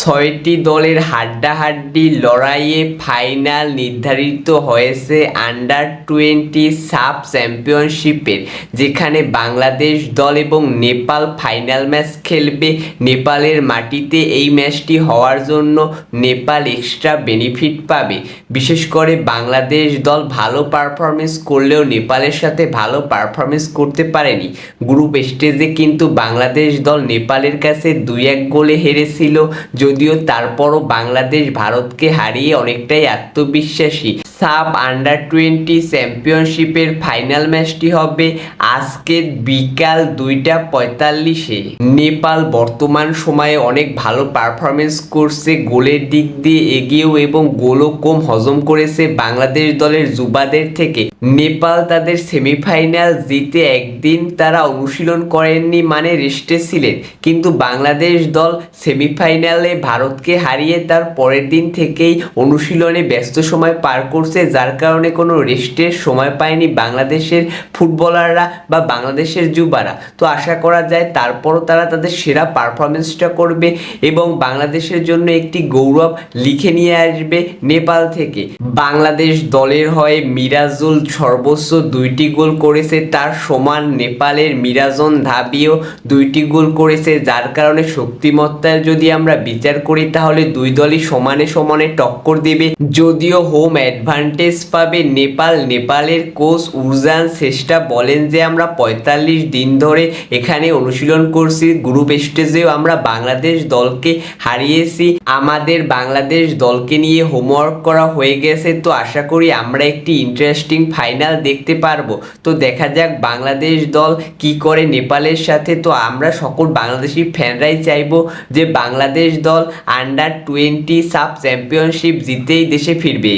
ছয়টি দলের হাড্ডাহাড্ডি লড়াইয়ে ফাইনাল নির্ধারিত হয়েছে আন্ডার টোয়েন্টি সাব চ্যাম্পিয়নশিপের যেখানে বাংলাদেশ দল এবং নেপাল ফাইনাল ম্যাচ খেলবে। নেপালের মাটিতে এই ম্যাচটি হওয়ার জন্য নেপাল এক্সট্রা বেনিফিট পাবে। বিশেষ করে বাংলাদেশ দল ভালো পারফরমেন্স করলেও নেপালের সাথে ভালো পারফরমেন্স করতে পারেনি। গ্রুপ স্টেজে কিন্তু বাংলাদেশ দল নেপালের কাছে দুই এক গোলে হেরেছিল। যদিও তারপরও বাংলাদেশ ভারতকে হারিয়ে অনেকটাই আত্মবিশ্বাসী। সাব আন্ডার টোয়েন্টি চ্যাম্পিয়নশিপের ফাইনাল ম্যাচটি হবে আজকে বিকাল দুইটা পঁয়তাল্লিশে। নেপাল বর্তমান সময়ে অনেক ভালো পারফরমেন্স করছে, গোলের দিক দিয়ে এগিয়েও এবং গোলও কম হজম করেছে বাংলাদেশ দলের যুবাদের থেকে। নেপাল তাদের সেমিফাইনাল জিতে একদিন তারা অনুশীলন করেননি মানে রেস্টে ছিলেন, কিন্তু বাংলাদেশ দল সেমিফাইনালে ভারতকে হারিয়ে তার পরের দিন থেকেই অনুশীলনে ব্যস্ত সময় পার করছে। যার কারণে কোনো রেস্টের সময় পায়নি বাংলাদেশের ফুটবলাররা বা বাংলাদেশের যুবারা। তো আশা করা যায় তারপরও তারা তাদের সেরা পারফরমেন্সটা করবে এবং বাংলাদেশের জন্য একটি গৌরব লিখে নিয়ে আসবে নেপাল থেকে। বাংলাদেশ দলের হয়ে মিরাজুল সর্বোচ্চ দুইটি গোল করেছে, তার সমান নেপালের মিরাজন ধাবিও দুইটি গোল করেছে, যার কারণে শক্তিমত্তার যদি আমরা বিচার করি, তাহলে দুই দলই সমানে সমানে টক্কর দেবে। যদিও হোম অ্যাডভান্টেজ পাবে নেপাল। নেপালের কোচ উরজান শেষটা বলেন যে, আমরা পঁয়তাল্লিশ দিন ধরে এখানে অনুশীলন করছি। গ্রুপ স্টেজেও আমরা বাংলাদেশ দলকে হারিয়েছি। আমাদের বাংলাদেশ দলকে নিয়ে হোমওয়ার্ক করা হয়ে গেছে। তো আশা করি আমরা একটি ইন্টারেস্টিং ফাইনাল দেখতে পারব। তো দেখা যাক বাংলাদেশ দল কি করে নেপালের সাথে। তো আমরা সকল বাংলাদেশি ফ্যানরাই চাইব যে, বাংলাদেশ দল আন্ডার টোয়েন্টি সাব চ্যাম্পিয়নশিপ জিতেই দেশে ফিরবে।